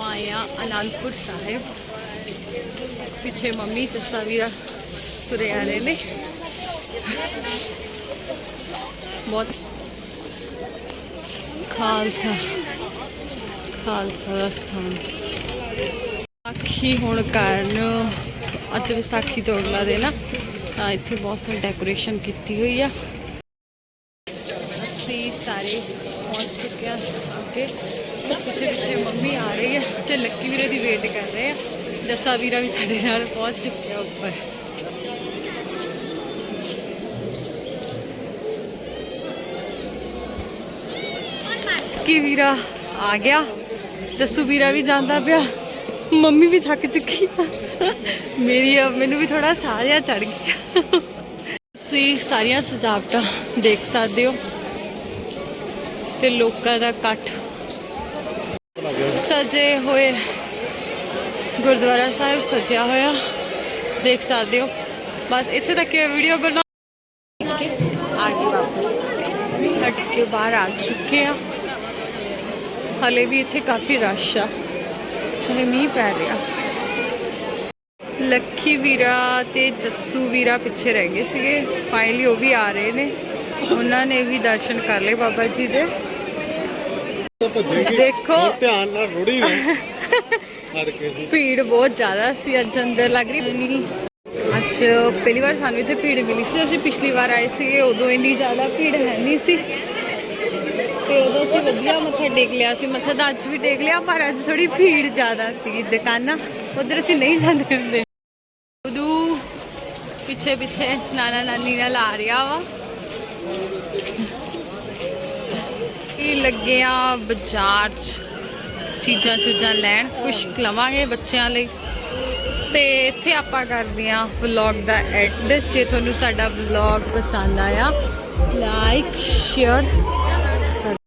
ਆਪਾਂ ਆਏ ਆ ਅਨੰਦਪੁਰ ਸਾਹਿਬ। ਪਿੱਛੇ ਮੰਮੀ ਜੱਸਾ ਵੀਰਾ ਤੁਰੇ ਆ ਰਹੇ ਨੇ। ਬਹੁਤ ਖਾਲਸਾ ਖਾਲਸਾ ਦਾ ਸਥਾਨ। ਵਿਸਾਖੀ ਹੋਣ ਕਾਰਨ ਅੱਜ ਵਿਸਾਖੀ ਤੋਂ ਅਗਲਾ ਦਿਨ ਆ ਤਾਂ ਇੱਥੇ ਬਹੁਤ ਸਾਰੀ ਡੈਕੋਰੇਸ਼ਨ ਕੀਤੀ ਹੋਈ ਆ। ਅਸੀਂ ਸਾਰੇ ਪਹੁੰਚ ਅੱਗੇ। ਪਿੱਛੇ ਪਿੱਛੇ ਮੰਮੀ ਆ ਰਹੀ ਆ ਤੇ ਲੱਕੀ ਵੀਰੇ ਦੀ ਵੇਟ ਕਰ ਰਹੇ ਆ। ਜੱਸਾ ਵੀਰਾ ਵੀ ਸਾਡੇ ਨਾਲ ਪਹੁੰਚ ਚੁੱਕਿਆ ਉੱਪਰ। ਕੀ ਵੀਰਾ ਆ ਗਿਆ। ਜੱਸੂ ਵੀਰਾ ਵੀ ਜਾਂਦਾ ਪਿਆ। ਮੰਮੀ ਵੀ ਥੱਕ ਚੁੱਕੀ ਆ। ਮੇਰੀ ਆ, ਮੈਨੂੰ ਵੀ ਥੋੜਾ ਸਾਰਿਆ ਚੜ ਗਿਆ। ਤੁਸੀਂ ਸਾਰੀਆਂ ਸਜਾਵਟਾਂ ਦੇਖ ਸਕਦੇ ਹੋ। ਤੇ ਲੋਕਾਂ ਦਾ ਇਕੱਠ। ਸਜੇ ਹੋਏ ਗੁਰਦੁਆਰਾ ਸਾਹਿਬ ਸਜਿਆ ਹੋਇਆ। ਦੇਖ ਸਕਦੇ ਹੋ। ਬਸ ਇੱਥੇ ਤੱਕ ਇਹ ਵੀਡੀਓ ਬਣਾ ਕੇ ਆਗੇ ਵਾਪਸ। ਹਟ ਕੇ ਬਾਹਰ ਆ ਚੁੱਕੇ ਆ। ਹਲੇ ਵੀ ਇੱਥੇ ਕਾਫੀ ਰਸ਼ ਆ। ਚਾਹੇ ਮੀਂਹ ਪੈ ਰਿਹਾ। ਲੱਖੀ ਵੀਰਾ ਤੇ ਜੱਸੂ ਵੀਰਾ ਪਿੱਛੇ ਰਹਿ ਗਏ ਸੀਗੇ। ਫਾਈਨਲੀ ਉਹ ਵੀ ਆ ਰਹੇ ਨੇ। ਉਹਨਾਂ ਨੇ ਵੀ ਦਰਸ਼ਨ ਕਰ ਲਏ ਬਾਬਾ ਜੀ ਦੇ। ਦੇਖੋ। ਧਿਆਨ ਨਾਲ ਰੁੜੀ ਹੋਈ ਕੇ ਭੀੜ ਬਹੁਤ ਜ਼ਿਆਦਾ ਸੀ ਅੱਜ ਅੰਦਰ ਲੱਗ ਰਹੀ ਨਹੀਂ। ਅੱਜ ਪਹਿਲੀ ਵਾਰ ਸਾਨੂੰ ਇੱਥੇ ਭੀੜ ਮਿਲੀ ਸੀ। ਅਸੀਂ ਪਿਛਲੀ ਵਾਰ ਆਏ ਸੀਗੇ ਉਦੋਂ ਇੰਨੀ ਜ਼ਿਆਦਾ ਭੀੜ ਹੈ ਨਹੀਂ ਸੀ। ਤੇ ਉਦੋਂ ਅਸੀਂ ਵਧੀਆ ਮੱਥਾ ਟੇਕ ਲਿਆ ਸੀ। ਮੱਥਾ ਤਾਂ ਅੱਜ ਵੀ ਟੇਕ ਲਿਆ ਪਰ ਅੱਜ ਥੋੜੀ ਭੀੜ ਜ਼ਿਆਦਾ ਸੀ ਦੁਕਾਨਾਂ। ਉਧਰ ਅਸੀਂ ਨਹੀਂ ਜਾਂਦੇ ਹੁੰਦੇ। ਉਦੋਂ ਪਿੱਛੇ ਪਿੱਛੇ ਨਾਨਾ ਨਾਨੀ ਨਾਲ ਆ ਰਿਹਾ ਵਾ। ਲੱਗੇ ਲੱਗਿਆ ਬਾਜ਼ਾਰ 'ਚ ਚੀਜ਼ਾਂ ਚੂਜ਼ਾਂ ਲੈਣ? ਕੁਝ ਲਵਾਂਗੇ ਬੱਚਿਆਂ ਲਈ। ਤੇ ਇੱਥੇ ਆਪਾਂ ਕਰਦੇ ਹਾਂ ਵਲੌਗ ਦਾ ਐਡ ਜੇ ਤੁਹਾਨੂੰ ਸਾਡਾ ਵਲੌਗ ਪਸੰਦ ਆਇਆ ਲਾਈਕ ਸ਼ੇਅਰ